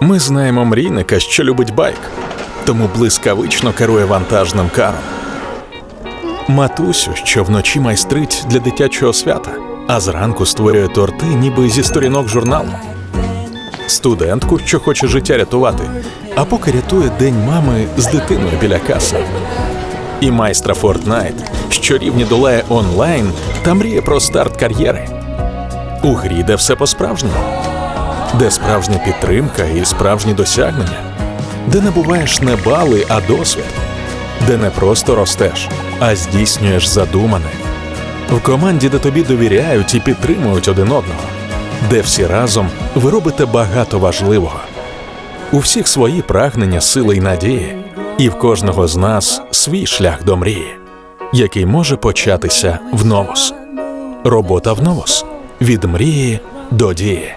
Ми знаємо мрійника, що любить байк, тому блискавично керує вантажним каром. Матусю, що вночі майстрить для дитячого свята, а зранку створює торти, ніби зі сторінок журналу. Студентку, що хоче життя рятувати, а поки рятує день мами з дитиною біля каси. І майстра Фортнайт, що рівні долає онлайн та мріє про старт кар'єри. У грі, де все по-справжньому, де справжня підтримка і справжні досягнення, де не буваєш не бали, а досвід, де не просто ростеш, а здійснюєш задумане. В команді, де тобі довіряють і підтримують один одного, де всі разом ви робите багато важливого. У всіх свої прагнення, сили й надії, і в кожного з нас свій шлях до мрії, який може початися в новос. Робота в новос від мрії до дії.